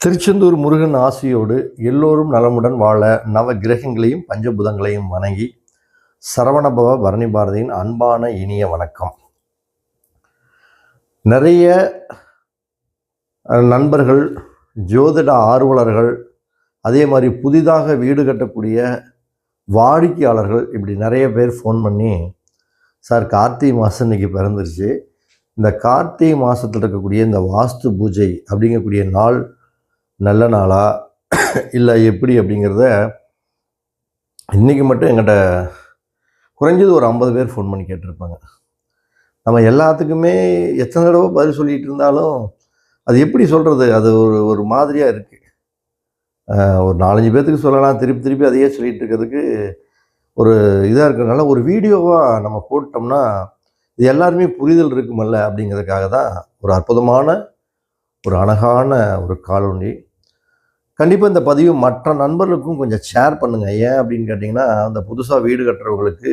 திருச்செந்தூர் முருகன் ஆசியோடு எல்லோரும் நலமுடன் வாழ நவ கிரகங்களையும் பஞ்சபுதங்களையும் வணங்கி சரவணபவ பரணி பாரதியின் அன்பான இனிய வணக்கம். நிறைய நண்பர்கள் ஜோதிட ஆர்வலர்கள் அதே மாதிரி புதிதாக வீடு கட்டக்கூடிய வாடிக்கையாளர்கள் இப்படி நிறைய பேர் ஃபோன் பண்ணி சார் கார்த்திகை மாதம் இன்னைக்கு பிறந்துருச்சு. இந்த கார்த்திகை மாதத்தில் இருக்கக்கூடிய இந்த வாஸ்து பூஜை அப்படிங்கக்கூடிய நாள் நல்ல நாளா? இல்லை எப்படி அப்படிங்கிறத இன்றைக்கி மட்டும் எங்கிட்ட குறைஞ்சது ஒரு ஐம்பது பேர் ஃபோன் பண்ணி கேட்டிருப்பாங்க. நம்ம எல்லாத்துக்குமே எத்தனை தடவை பதில் சொல்லிகிட்டு இருந்தாலும் அது எப்படி சொல்கிறது அது ஒரு ஒரு மாதிரியாக இருக்குது ஒரு நாலஞ்சு பேர்த்துக்கு சொல்லலாம் திருப்பி திருப்பி அதையே சொல்லிகிட்டு இருக்கிறதுக்கு ஒரு இதாக இருக்கிறதுனால ஒரு வீடியோவாக நம்ம போட்டோம்னா இது எல்லாருமே புரிதல் இருக்குமல்ல அப்படிங்கிறதுக்காக தான் ஒரு அற்புதமான ஒரு அழகான ஒரு காலொண்டி கண்டிப்பாக இந்த பதிவு மற்ற நண்பர்களுக்கும் கொஞ்சம் ஷேர் பண்ணுங்கள் ஏன் அப்படின்னு கேட்டிங்கன்னா அந்த புதுசாக வீடு கட்டுறவங்களுக்கு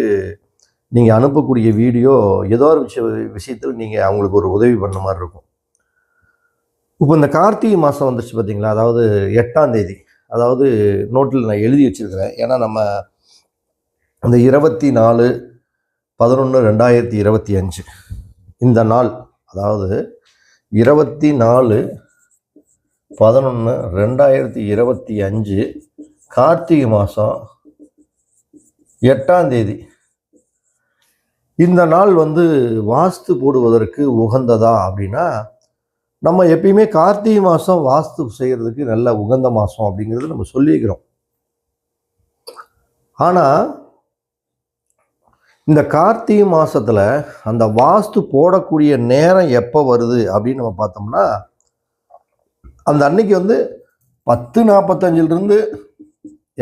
நீங்கள் அனுப்பக்கூடிய வீடியோ ஏதோ ஒரு விஷய விஷயத்தில் நீங்கள் அவங்களுக்கு ஒரு உதவி பண்ண மாதிரி இருக்கும். இப்போ இந்த கார்த்திகை மாதம் வந்துச்சு பார்த்தீங்களா அதாவது எட்டாம் தேதி. அதாவது நோட்டில் நான் எழுதி வச்சுருக்கிறேன். ஏன்னா நம்ம அந்த இருபத்தி நாலு பதினொன்று ரெண்டாயிரத்தி இருபத்தி அஞ்சு. இந்த நாள் அதாவது இருபத்தி நாலு பதினொன்று ரெண்டாயிரத்தி இருபத்தி அஞ்சு கார்த்திகை மாதம் எட்டாம் தேதி. இந்த நாள் வந்து வாஸ்து போடுவதற்கு உகந்ததா அப்படின்னா நம்ம எப்பயுமே கார்த்திகை மாதம் வாஸ்து செய்கிறதுக்கு நல்ல உகந்த மாதம் அப்படிங்கிறது நம்ம சொல்லியிருக்கிறோம். ஆனால் இந்த கார்த்திகை மாதத்தில் அந்த வாஸ்து போடக்கூடிய நேரம் எப்போ வருது அப்படின்னு நம்ம பார்த்தோம்னா அந்த அன்னைக்கு வந்து பத்து நாற்பத்தஞ்சிலிருந்து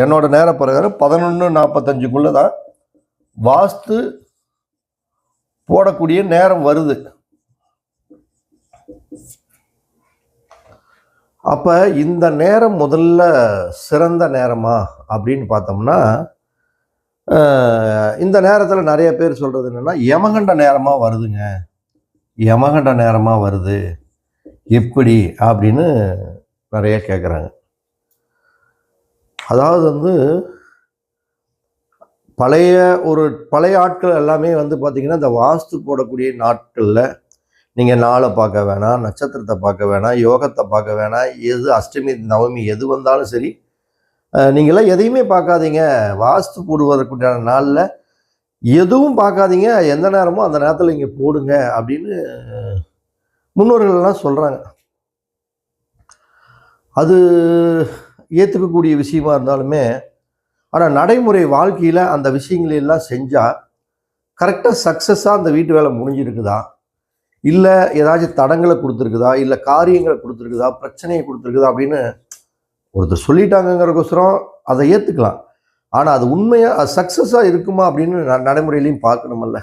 என்னோட நேர பிரகாரம் பதினொன்று நாற்பத்தஞ்சுக்குள்ளே தான் வாஸ்து போடக்கூடிய நேரம் வருது. அப்போ இந்த நேரம் முதல்ல சிறந்த நேரமா அப்படின்னு பார்த்தோம்னா இந்த நேரத்தில் நிறைய பேர் சொல்கிறது என்னென்னா யமகண்ட நேரமாக வருதுங்க. யமகண்ட நேரமாக வருது. எப்படி அப்படின்னு நிறைய கேட்குறாங்க அதாவது வந்து பழைய ஒரு பழைய ஆட்கள் எல்லாமே வந்து பார்த்திங்கன்னா இந்த வாஸ்து போடக்கூடிய நாட்களில் நீங்கள் நாளை பார்க்க வேணாம் நட்சத்திரத்தை பார்க்க வேணாம் யோகத்தை பார்க்க வேணாம் எது அஷ்டமி நவமி எது வந்தாலும் சரி நீங்களாம் எதையுமே பார்க்காதீங்க. வாஸ்து போடுவதற்குண்டான நாளில் எதுவும் பார்க்காதீங்க. எந்த நேரமோ அந்த நேரத்தில் இங்கே போடுங்க அப்படின்னு முன்னோர்கள்லாம் சொல்கிறாங்க அது ஏற்றுக்கக்கூடிய விஷயமா இருந்தாலுமே ஆனால் நடைமுறை வாழ்க்கையில் அந்த விஷயங்களெல்லாம் செஞ்சால் கரெக்டாக சக்ஸஸாக அந்த வீட்டு வேலை முடிஞ்சிருக்குதா? இல்லை ஏதாச்சும் தடங்களை கொடுத்துருக்குதா? இல்லை காரியங்களை கொடுத்துருக்குதா? பிரச்சனையை கொடுத்துருக்குதா? அப்படின்னு ஒருத்தர் சொல்லிட்டாங்கங்கிறக்கோசரம் அதை ஏற்றுக்கலாம் ஆனால் அது உண்மையாக அது சக்ஸஸாக இருக்குமா அப்படின்னு ந- நடைமுறையிலையும் பார்க்கணுமல்ல.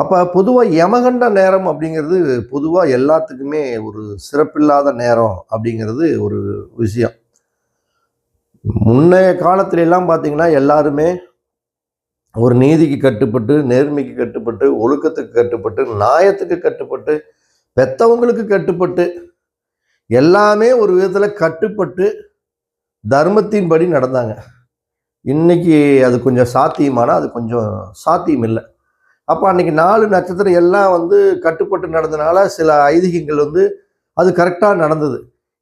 அப்போ பொதுவாக யமகண்ட நேரம் அப்படிங்கிறது பொதுவாக எல்லாத்துக்குமே ஒரு சிறப்பில்லாத நேரம் அப்படிங்கிறது ஒரு விஷயம். முன்னைய காலத்துல எல்லாம் பார்த்தீங்கன்னா எல்லாருமே ஒரு நீதிக்கு கட்டுப்பட்டு நேர்மைக்கு கட்டுப்பட்டு ஒழுக்கத்துக்கு கட்டுப்பட்டு நியாயத்துக்கு கட்டுப்பட்டு பெத்தவங்களுக்கு கட்டுப்பட்டு எல்லாமே ஒரு விதத்தில் கட்டுப்பட்டு தர்மத்தின்படி நடந்தாங்க. இன்னைக்கு அது கொஞ்சம் சாத்தியமானால் அது கொஞ்சம் சாத்தியம் இல்லை அப்போ அன்றைக்கி நாலு நட்சத்திரம் எல்லாம் வந்து கட்டுப்பட்டு நடந்தனால சில ஐதீகங்கள் வந்து அது கரெக்டாக நடந்தது.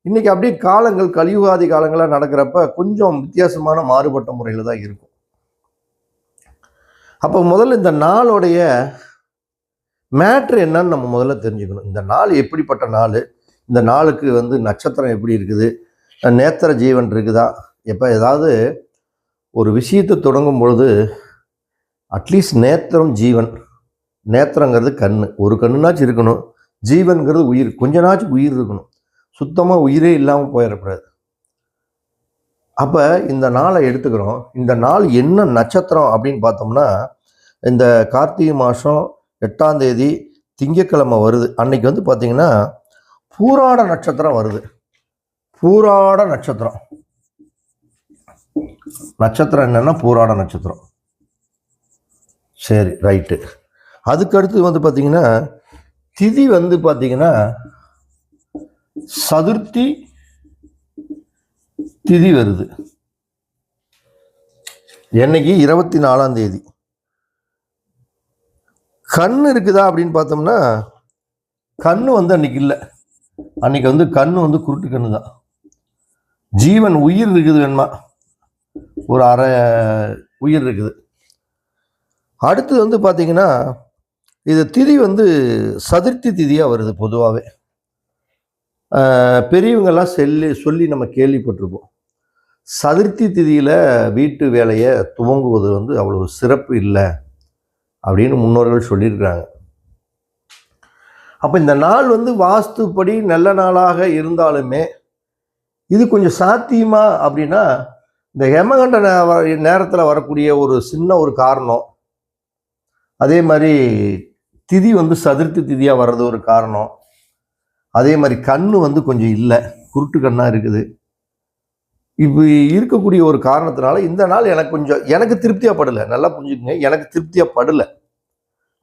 இன்றைக்கி அப்படியே காலங்கள் கலியுகாதி காலங்களாக நடக்கிறப்ப கொஞ்சம் வித்தியாசமான மாறுபட்ட முறையில் தான் இருக்கும். அப்போ முதல்ல இந்த நாளுடைய மேட்ரு என்னன்னு நம்ம முதல்ல தெரிஞ்சுக்கணும். இந்த நாள் எப்படிப்பட்ட நாள்? இந்த நாளுக்கு வந்து நட்சத்திரம் எப்படி இருக்குது? நேத்திர ஜீவன் இருக்குதா? எப்போ ஏதாவது ஒரு விஷயத்தை தொடங்கும் பொழுது அட்லீஸ்ட் நேத்திரம் ஜீவன். நேத்திரங்கிறது கண் ஒரு கண்ணுனாச்சும் இருக்கணும். ஜீவன்கிறது உயிர். கொஞ்ச நாச்சும் உயிர் இருக்கணும். சுத்தமாக உயிரே இல்லாமல் போயிடக்கூடாது. அப்போ இந்த நாளை எடுத்துக்கிறோம். இந்த நாள் என்ன நட்சத்திரம் அப்படின்னு பார்த்தோம்னா இந்த கார்த்திகை மாதம் எட்டாம் தேதி திங்கக்கிழமை வருது. அன்னைக்கு வந்து பார்த்தீங்கன்னா பூராட நட்சத்திரம் வருது. பூராட நட்சத்திரம். நட்சத்திரம் என்னன்னா பூராட நட்சத்திரம். சரி ரைட்டு அதுக்கு அடுத்து வந்து பார்த்தீங்கன்னா திதி வந்து பார்த்தீங்கன்னா சதுர்த்தி திதி வருது. என்னைக்கு? இருபத்தி நாலாம் தேதி. கண் இருக்குதா அப்படின்னு பார்த்தோம்னா கண் வந்து அன்னைக்கு இல்லை. அன்னைக்கு வந்து கண் வந்து குருட்டு கண்ணு தான். ஜீவன் உயிர் இருக்குது வேணுமா? ஒரு அரை உயிர் இருக்குது. அடுத்தது வந்து பார்த்தீங்கன்னா இது திதி வந்து சதுர்த்தி திதியாக வருது பொதுவாகவே பெரியவங்கெல்லாம் சொல்லி சொல்லி நம்ம கேள்விப்பட்டிருப்போம். சதுர்த்தி திதியில் வீட்டு வேலையை துவங்குவது வந்து அவ்வளோ சிறப்பு இல்லை அப்படின்னு முன்னோர்கள் சொல்லியிருக்கிறாங்க. அப்போ இந்த நாள் வந்து வாஸ்துப்படி நல்ல நாளாக இருந்தாலுமே இது கொஞ்சம் சாத்தியமா அப்படின்னா இந்த ஹெமகண்ட நேரத்தில் வரக்கூடிய ஒரு சின்ன ஒரு காரணம் அதே மாதிரி திதி வந்து சதுர்த்தி திதியாக வர்றது ஒரு காரணம். அதே மாதிரி கண்ணு வந்து கொஞ்சம் இல்லை. குருட்டு கண்ணாக இருக்குது. இப்போ இருக்கக்கூடிய ஒரு காரணத்தினால இந்த நாள் எனக்கு கொஞ்சம் எனக்கு திருப்தியாக படலை. நல்லா புரிஞ்சுக்கங்க. எனக்கு திருப்தியாக படலை.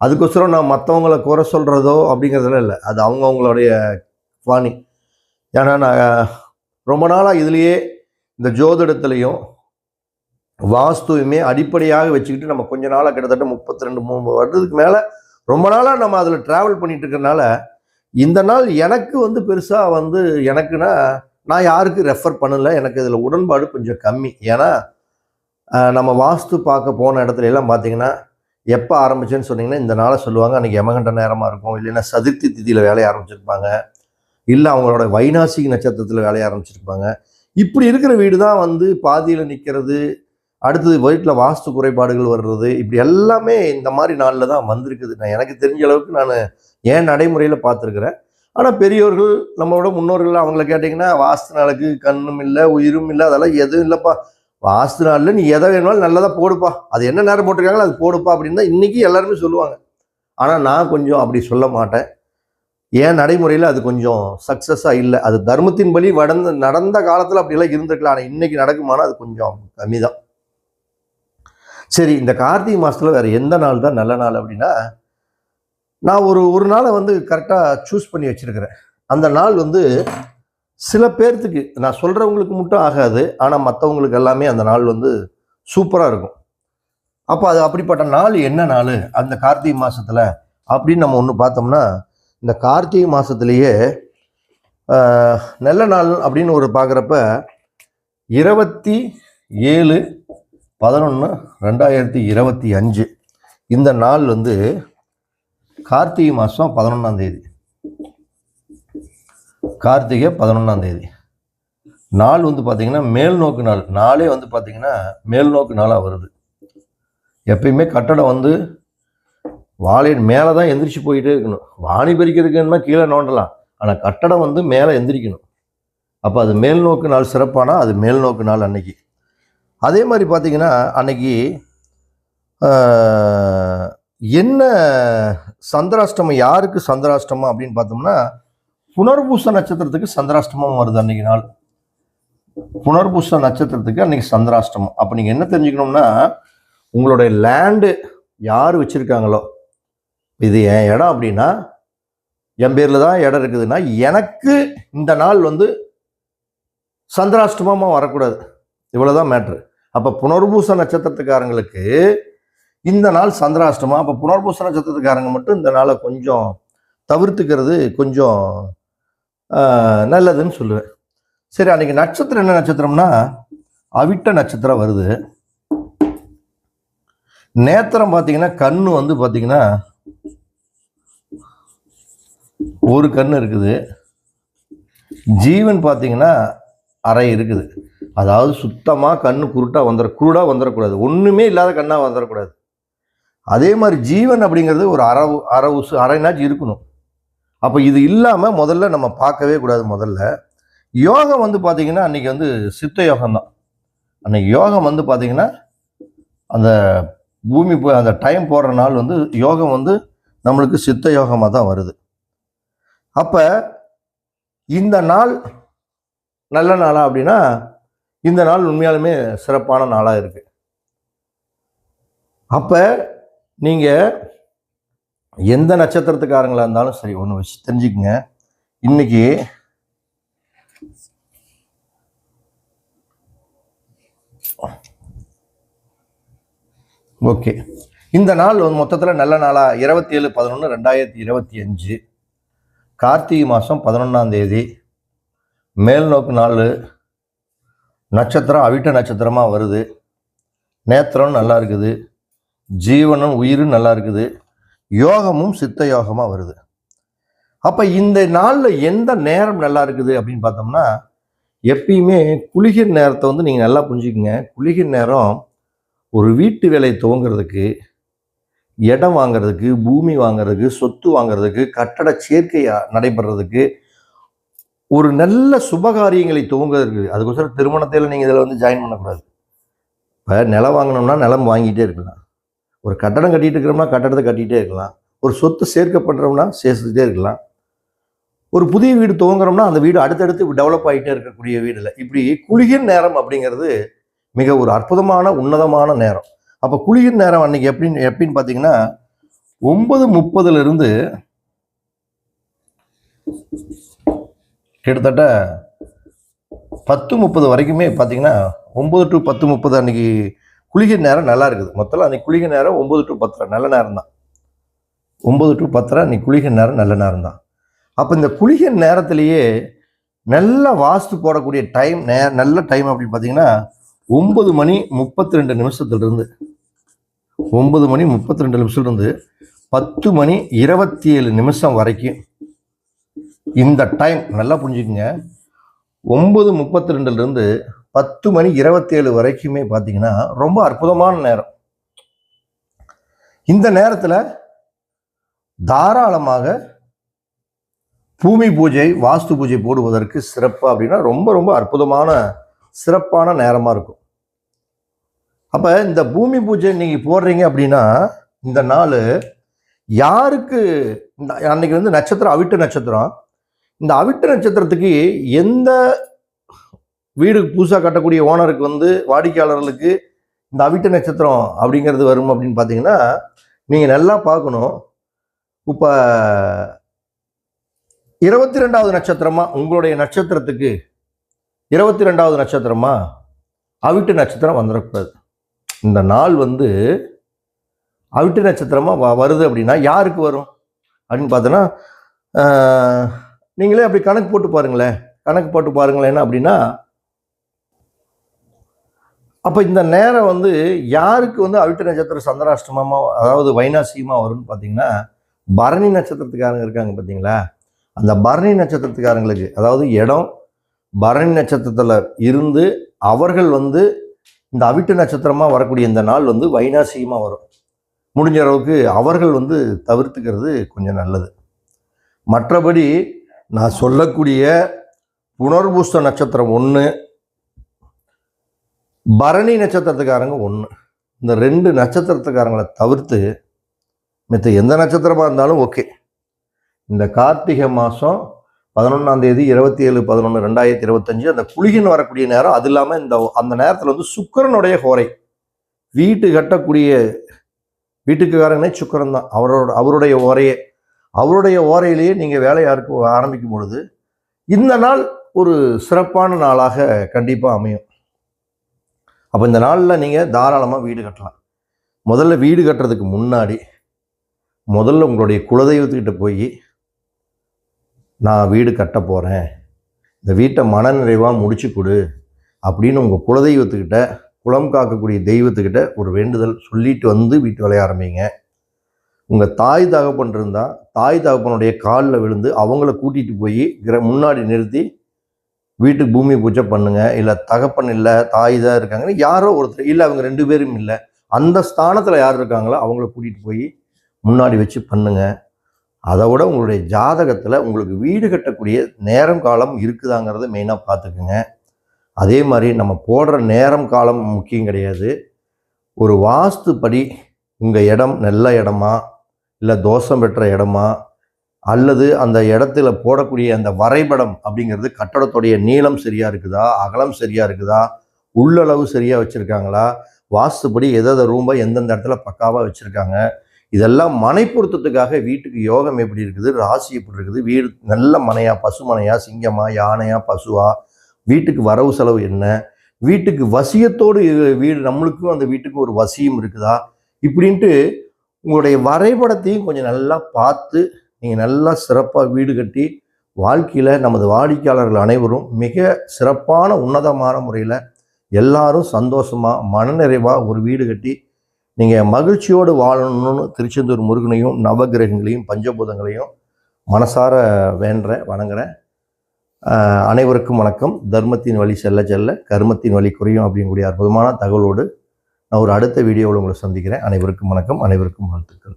அதுக்கோசரம் நான் மற்றவங்கள குறை சொல்கிறதோ அப்படிங்கிறதுலாம் இல்லை. அது அவங்கவுங்களுடைய வாணி ஏன்னா நான் ரொம்ப நாளாக இதுலேயே இந்த ஜோதிடத்துலேயும் வாஸ்துவுமே அடிப்படையாக வச்சுக்கிட்டு நம்ம கொஞ்ச நாளாக கிட்டத்தட்ட முப்பத்தி ரெண்டு மூணு வருடத்துக்கு மேலே ரொம்ப நாளாக நம்ம அதில் ட்ராவல் பண்ணிட்டு இருக்கறனால இந்த நாள் எனக்கு வந்து பெருசாக வந்து எனக்குன்னா நான் யாருக்கு ரெஃபர் பண்ணலை. எனக்கு இதில் உடன்பாடு கொஞ்சம் கம்மி. ஏன்னா நம்ம வாஸ்து பார்க்க போன இடத்துல எல்லாம் பார்த்தீங்கன்னா எப்போ ஆரம்பிச்சேன்னு சொன்னீங்கன்னா இந்த நாளை சொல்லுவாங்க. அன்றைக்கி யமகண்ட நேரமாக இருக்கும். இல்லைன்னா சதுர்த்தி திதியில் வேலைய ஆரம்பிச்சிருப்பாங்க. இல்லை அவங்களோட வைநாசிக நட்சத்திரத்தில் வேலையை ஆரம்பிச்சிருப்பாங்க. இப்படி இருக்கிற வீடு தான் வந்து பாதியில் நிற்கிறது அடுத்தது வீட்டில் வாஸ்து குறைபாடுகள் வர்றது இப்படி எல்லாமே இந்த மாதிரி நாளில் தான் வந்திருக்குது. நான் எனக்கு தெரிஞ்ச அளவுக்கு நான் ஏன் நடைமுறையில் பார்த்துருக்குறேன். ஆனால் பெரியோர்கள் நம்மளோட முன்னோர்கள் அவங்கள கேட்டிங்கன்னா வாஸ்து நாளுக்கு கண்ணும் இல்லை உயிரும் இல்லை அதெல்லாம் எதுவும் இல்லைப்பா. வாஸ்து நாளில் நீ எதை வேணுமாலும் நல்லதாக போடுப்பா. அது என்ன நேரம் போட்டிருக்காங்களோ அது போடுப்பா அப்படின்னு தான் இன்றைக்கி எல்லாருமே சொல்லுவாங்க. ஆனால் நான் கொஞ்சம் அப்படி சொல்ல மாட்டேன். ஏன் நடைமுறையில் அது கொஞ்சம் சக்ஸஸாக இல்லை. அது தர்மத்தின்படி வடந்த நடந்த காலத்தில் அப்படியெல்லாம் இருந்திருக்கலாம். ஆனால் இன்றைக்கி நடக்குமானால் அது கொஞ்சம் கம்மி தான் சரி இந்த கார்த்திகை மாதத்தில் வேறு எந்த நாள் தான் நல்ல நாள் அப்படின்னா நான் ஒரு ஒரு நாளை வந்து கரெக்டாக சூஸ் பண்ணி வச்சுருக்கிறேன். அந்த நாள் வந்து சில பேர்த்துக்கு நான் சொல்கிறவங்களுக்கு மட்டும் ஆகாது ஆனால் மற்றவங்களுக்கு எல்லாமே அந்த நாள் வந்து சூப்பராக இருக்கும். அப்போ அது அப்படிப்பட்ட நாள் என்ன நாள்? அந்த கார்த்திகை மாதத்தில் அப்படின்னு நம்ம ஒன்று பார்த்தோம்னா இந்த கார்த்திகை மாதத்துலேயே நல்ல நாள் அப்படின்னு ஒரு பார்க்குறப்ப இருபத்தி ஏழு பதினொன்று ரெண்டாயிரத்தி இருபத்தி அஞ்சு. இந்த நாள் வந்து கார்த்திகை மாதம் பதினொன்றாம் தேதி. கார்த்திகை பதினொன்றாம் தேதி. நாள் வந்து பார்த்திங்கன்னா மேல்நோக்கு நாள். நாளே வந்து பார்த்திங்கன்னா மேல்நோக்கு நாளாக வருது. எப்பயுமே கட்டடம் வந்து வாழையின் மேலே தான் எந்திரிச்சு போயிட்டே இருக்கணும். வாணி பறிக்கிறதுக்கு என்ன கீழே நோண்டலாம். ஆனால் கட்டடம் வந்து மேலே எந்திரிக்கணும். அப்போ அது மேல்நோக்கு நாள் சிறப்பானால் அது மேல்நோக்கு நாள் அன்னைக்கு. அதே மாதிரி பார்த்தீங்கன்னா அன்னைக்கு என்ன சந்திராஷ்டமம் யாருக்கு சந்திராஷ்டமம் அப்படின்னு பார்த்தோம்னா புனர்பூச நட்சத்திரத்துக்கு சந்திராஷ்டமம் வருது அன்னைக்கு நாள். புனர்பூச நட்சத்திரத்துக்கு அன்னைக்கு சந்திராஷ்டமம். அப்போ நீங்கள் என்ன தெரிஞ்சுக்கணும்னா உங்களுடைய லேண்டு யார் வச்சுருக்காங்களோ இது என் இடம் அப்படின்னா என் பேரில் தான் இடம் இருக்குதுன்னா எனக்கு இந்த நாள் வந்து சந்திராஷ்டமமாக வரக்கூடாது. இவ்வளோதான் மேட்ரு அப்போ புனர்பூச நட்சத்திரத்துக்காரங்களுக்கு இந்த நாள் சந்திராஷ்டமம். அப்போ புனர்பூச நட்சத்திரத்துக்காரங்க மட்டும் இந்த நாளை கொஞ்சம் தவிர்த்துக்கிறது கொஞ்சம் நல்லதுன்னு சொல்லுவேன். சரி அன்றைக்கி நட்சத்திரம் என்ன நட்சத்திரம்னா அவிட்ட நட்சத்திரம் வருது. நேத்திரம் பார்த்தீங்கன்னா கண்ணு வந்து பார்த்தீங்கன்னா ஒரு கண் இருக்குது. ஜீவன் பார்த்தீங்கன்னா அறை இருக்குது. அதாவது சுத்தமாக கண்ணு குருட்டாக வந்துட குருடாக வந்துடக்கூடாது ஒன்றுமே இல்லாத கண்ணாக வந்துடக்கூடாது அதே மாதிரி ஜீவன் அப்படிங்கிறது ஒரு அரை அரை உசு இருக்கணும். அப்போ இது இல்லாமல் முதல்ல நம்ம பார்க்கவே கூடாது முதல்ல. யோகம் வந்து பார்த்திங்கன்னா அன்றைக்கி வந்து சித்த யோகம் தான். அன்னைக்கு யோகம் வந்து பார்த்திங்கன்னா அந்த பூமி போய் அந்த டைம் போடுற நாள் வந்து யோகம் வந்து நம்மளுக்கு சித்த யோகமாக தான் வருது. அப்போ இந்த நாள் நல்ல நாளா அப்படின்னா இந்த நாள் உண்மையாலுமே சிறப்பான நாளாக இருக்குது அப்போ நீங்கள் எந்த நட்சத்திரத்துக்காரங்களாக இருந்தாலும் சரி ஒன்று வச்சு தெரிஞ்சுக்கங்க. இன்னைக்கு ஓகே. இந்த நாள் மொத்தத்தில் நல்ல நாளாக இருபத்தி ஏழு பதினொன்று ரெண்டாயிரத்தி இருபத்தி அஞ்சு. கார்த்திகை மாதம் பதினொன்றாம் தேதி. மேல்நோக்கு நாள். நட்சத்திரம் அவிட்ட நட்சத்திரமாக வருது. நேத்திரம் நல்லா இருக்குது. ஜீவனும் உயிரும் நல்லா இருக்குது. யோகமும் சித்த யோகமாக வருது. அப்போ இந்த நாளில் எந்த நேரம் நல்லா இருக்குது அப்படின்னு பார்த்தோம்னா எப்பயுமே குளிகிற நேரத்தை வந்து நீங்கள் நல்லா புரிஞ்சுக்கங்க. குளிகிற நேரம் ஒரு வீட்டு வேலை துவங்கிறதுக்கு இடம் வாங்குறதுக்கு பூமி வாங்குறதுக்கு சொத்து வாங்குறதுக்கு கட்டட சேர்க்கை நடைபெறதுக்கு ஒரு நல்ல சுபகாரியங்களை துவங்குவதற்கு அதுக்கோசரம் திருமணத்தில் நீங்கள் இதில் வந்து ஜாயின் பண்ணக்கூடாது. இப்போ நிலம் வாங்கினோம்னா நிலம் வாங்கிட்டே இருக்கலாம். ஒரு கட்டடம் கட்டிகிட்டு இருக்கிறோம்னா கட்டடத்தை கட்டிகிட்டே இருக்கலாம். ஒரு சொத்து சேர்க்க பண்ணுறோம்னா சேர்த்துக்கிட்டே இருக்கலாம். ஒரு புதிய வீடு துவங்குறோம்னா அந்த வீடு அடுத்தடுத்து டெவலப் ஆகிட்டே இருக்கக்கூடிய வீடில். இப்படி குளிகின் நேரம் அப்படிங்கிறது மிக ஒரு அற்புதமான உன்னதமான நேரம். அப்போ குளிகின் நேரம் அன்னைக்கு எப்படின்னு எப்படின்னு பார்த்தீங்கன்னா ஒன்பது முப்பதுலேருந்து கிட்டத்தட்ட பத்து முப்பது வரைக்குமே பார்த்தீங்கன்னா ஒம்பது டு பத்து முப்பது அன்றைக்கி குளிகை நேரம் நல்லா இருக்குது. மொத்தம் அன்றைக்கி குளிகை நேரம் ஒம்பது டு பத்தரை நல்ல நேரம் தான். ஒம்பது டு பத்தரை அன்றைக்கி குளிகை நேரம் நல்ல நேரம் தான். அப்போ இந்த குளிகை நேரத்திலேயே நல்ல வாஸ்து போடக்கூடிய டைம் நே நல்ல டைம் அப்படின்னு பார்த்தீங்கன்னா ஒம்பது மணி முப்பத்தி ரெண்டு நிமிஷத்துலேருந்து ஒம்பது மணி முப்பத்தி ரெண்டு நிமிஷத்துலேருந்து பத்து மணி இருபத்தி ஏழு நிமிஷம் வரைக்கும் இந்த டைம் நல்லா புரிஞ்சுக்குங்க. ஒம்பது முப்பத்தி ரெண்டுலேருந்து பத்து மணி இருபத்தேழு வரைக்குமே பார்த்தீங்கன்னா ரொம்ப அற்புதமான நேரம். இந்த நேரத்தில் தாராளமாக பூமி பூஜை வாஸ்து பூஜை போடுவதற்கு சிறப்பு அப்படின்னா ரொம்ப ரொம்ப அற்புதமான சிறப்பான நேரமாக இருக்கும். அப்போ இந்த பூமி பூஜை நீங்கள் போடுறீங்க அப்படின்னா இந்த நாள் யாருக்கு இந்த அன்னைக்கு வந்து நட்சத்திரம் அவிட்ட நட்சத்திரம் இந்த அவிட்ட நட்சத்திரத்துக்கு எந்த வீடு புதுசாக கட்டக்கூடிய ஓனருக்கு வந்து வாடிக்கையாளர்களுக்கு இந்த அவிட்ட நட்சத்திரம் அப்படிங்கிறது வரும் அப்படின்னு பார்த்தீங்கன்னா நீங்கள் நல்லா பார்க்கணும். இப்போ இருபத்தி ரெண்டாவது நட்சத்திரமா உங்களுடைய நட்சத்திரத்துக்கு இருபத்தி ரெண்டாவது நட்சத்திரமா அவிட்டு நட்சத்திரம் வந்துடக்கூடாது இந்த நாள் வந்து அவிட்டு நட்சத்திரமா வ- வருது அப்படின்னா யாருக்கு வரும்? அப்படின்னு பார்த்தோன்னா நீங்களே அப்படி கணக்கு போட்டு பாருங்களேன். கணக்கு போட்டு பாருங்களேன் என்ன அப்படின்னா அப்போ இந்த நேரம் வந்து யாருக்கு வந்து அவிட்ட நட்சத்திரம் சந்திராஷ்டமமா அதாவது வைனாசியமாக வரும்னு பார்த்தீங்கன்னா பரணி நட்சத்திரத்துக்காரங்க இருக்காங்க பார்த்தீங்களா அந்த பரணி நட்சத்திரத்துக்காரங்களுக்கு அதாவது இடம் பரணி நட்சத்திரத்தில் இருந்து அவர்கள் வந்து இந்த அவிட்டு நட்சத்திரமாக வரக்கூடிய இந்த நாள் வந்து வைனாசியமாக வரும். முடிஞ்ச அளவுக்கு அவர்கள் வந்து தவிர்த்துக்கிறது கொஞ்சம் நல்லது. மற்றபடி நான் சொல்லக்கூடிய புனர்பூச நட்சத்திரம் ஒன்று பரணி நட்சத்திரத்துக்காரங்க ஒன்று இந்த ரெண்டு நட்சத்திரத்துக்காரங்களை தவிர்த்து மித்த எந்த நட்சத்திரமாக இருந்தாலும் ஓகே. இந்த கார்த்திகை மாதம் பதினொன்றாம் தேதி இருபத்தி ஏழு பதினொன்று ரெண்டாயிரத்தி இருபத்தஞ்சு அந்த குளிகின் வரக்கூடிய நேரம் அது இல்லாமல் இந்த அந்த நேரத்தில் வந்து சுக்கிரனுடைய ஹோரை. வீட்டு கட்டக்கூடிய வீட்டுக்காரனே சுக்கரன் தான் அவரோட அவருடைய ஓரையே. அவருடைய ஓரையிலேயே நீங்கள் வேலையை ஆரம்பிக்கும் பொழுது இந்த நாள் ஒரு சிறப்பான நாளாக கண்டிப்பாக அமையும். அப்போ இந்த நாளில் நீங்கள் தாராளமாக வீடு கட்டலாம். முதல்ல வீடு கட்டுறதுக்கு முன்னாடி முதல்ல உங்களுடைய குலதெய்வத்துக்கிட்ட போய் நான் வீடு கட்ட போகிறேன் இந்த வீட்டை மனநிறைவாக முடிச்சு கொடு. அப்படின்னு உங்கள் குலதெய்வத்துக்கிட்ட குலம் காக்கக்கூடிய தெய்வத்துக்கிட்ட ஒரு வேண்டுதல் சொல்லிட்டு வந்து வீட்டு வேலைய ஆரம்பிங்க. உங்கள் தாய் தகப்பன் இருந்தால் தாய் தகப்பனுடைய காலில் விழுந்து அவங்கள கூட்டிகிட்டு போய் கிர முன்னாடி நிறுத்தி வீட்டுக்கு பூமி பூஜை பண்ணுங்கள் இல்லை தகப்பன் இல்லை தாய் தான் இருக்காங்கன்னு யாரோ ஒருத்தர் இல்லை அவங்க ரெண்டு பேரும் இல்லை. அந்த ஸ்தானத்தில் யார் இருக்காங்களோ அவங்கள கூட்டிகிட்டு போய் முன்னாடி வச்சு பண்ணுங்க. அதை விட உங்களுடைய ஜாதகத்தில் உங்களுக்கு வீடு கட்டக்கூடிய நேரம் காலம் இருக்குதாங்கிறத மெயினாக பார்த்துக்குங்க அதே மாதிரி நம்ம போடுற நேரம் காலம் முக்கியம் கிடையாது. ஒரு வாஸ்துப்படி உங்கள் இடம் நல்ல இடமா இல்லை தோஷம் பெற்ற இடமா? அல்லது அந்த இடத்துல போடக்கூடிய அந்த வரைபடம் அப்படிங்கிறது கட்டடத்துடைய நீளம் சரியாக இருக்குதா? அகலம் சரியாக இருக்குதா? உள்ளளவு சரியாக வச்சுருக்காங்களா? வாஸ்துப்படி எதெந்த ரூம்பை எந்தெந்த இடத்துல பக்காவாக வச்சுருக்காங்க? இதெல்லாம் மனை பொருத்தத்துக்காக வீட்டுக்கு யோகம் எப்படி இருக்குது? ராசி எப்படி இருக்குது? வீடு நல்ல மனையா பசுமனையா சிங்கமா யானையா பசுவா? வீட்டுக்கு வரவு செலவு என்ன? வீட்டுக்கு வசியத்தோடு வீடு நம்மளுக்கும் அந்த வீட்டுக்கு ஒரு வசியம் இருக்குதா? இப்படின்ட்டு உங்களுடைய வரைபடத்தையும் கொஞ்சம் நல்லா பார்த்து நீங்கள் நல்லா சிறப்பாக வீடு கட்டி வாழ்க்கையில் நமது வாடிக்கையாளர்கள் அனைவரும் மிக சிறப்பான உன்னதமான முறையில் எல்லாரும் சந்தோஷமாக மனநிறைவாக ஒரு வீடு கட்டி நீங்கள் மகிழ்ச்சியோடு வாழணும்னு திருச்செந்தூர் முருகனையும் நவகிரகங்களையும் பஞ்சபூதங்களையும் மனசார வேண்டுறேன் வணங்குறேன். அனைவருக்கும் வணக்கம். தர்மத்தின் வழி செல்ல செல்ல கர்மத்தின் வழி குறையும் அப்படிங்கக்கூடிய அற்புதமான தகவலோடு நான் ஒரு அடுத்த வீடியோவில் உங்களை சந்திக்கிறேன். அனைவருக்கும் வணக்கம். அனைவருக்கும் வாழ்த்துக்கள்.